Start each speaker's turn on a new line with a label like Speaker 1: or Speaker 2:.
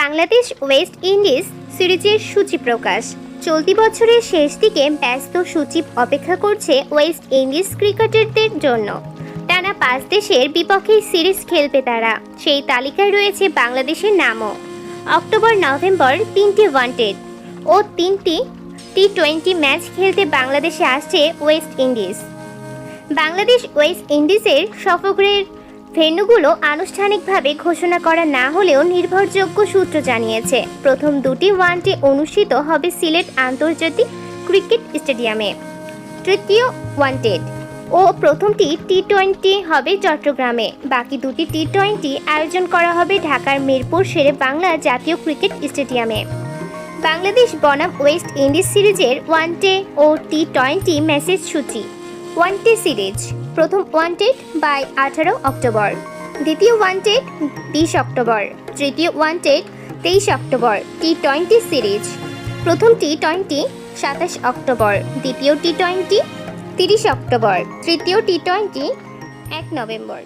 Speaker 1: Bangladesh West Indies সিরিজের সূচি প্রকাশ। চলতি বছরের শেষ দিকে ব্যস্ত সূচি অপেক্ষা করছে ওয়েস্ট ইন্ডিজ ক্রিকেটারদের জন্য। টানা পাঁচ দেশের বিপক্ষে সিরিজ খেলবে তারা। সেই তালিকায় রয়েছে বাংলাদেশের নামও। অক্টোবর, নভেম্বর তিনটি ওয়ানডেড ও তিনটি টি টোয়েন্টি ম্যাচ খেলতে বাংলাদেশে আসছে ওয়েস্ট ইন্ডিজ। বাংলাদেশ ওয়েস্ট ইন্ডিজের সফরের ভেন্যুগুলো আনুষ্ঠানিকভাবে ঘোষণা করা না হলেও নির্ভরযোগ্য সূত্র জানিয়েছে। প্রথম দুটি ওয়ানডে অনুষ্ঠিত হবে সিলেট আন্তর্জাতিক ক্রিকেট স্টেডিয়ামে। তৃতীয় ওয়ানডেড ও প্রথমটি টি টোয়েন্টি হবে চট্টগ্রামে। বাকি দুটি টি টোয়েন্টি আয়োজন করা হবে ঢাকার মিরপুর শেরে বাংলা জাতীয় ক্রিকেট স্টেডিয়ামে। বাংলাদেশ বনাম ওয়েস্ট ইন্ডিজ সিরিজের ওয়ানডে ও টি টোয়েন্টি ম্যাচের সূচি। ওয়ানডে সিরিজ প্রথম ওয়ান টেট বাই আঠারো অক্টোবর। দ্বিতীয় ওয়ান টেট বিশ অক্টোবর। তৃতীয় ওয়ান টেট তেইশ অক্টোবর। T twenty series. প্রথম টি টোয়েন্টি সাতাশ অক্টোবর। দ্বিতীয় টি টোয়েন্টি তিরিশ অক্টোবর। তৃতীয় টি টোয়েন্টি এক নভেম্বর।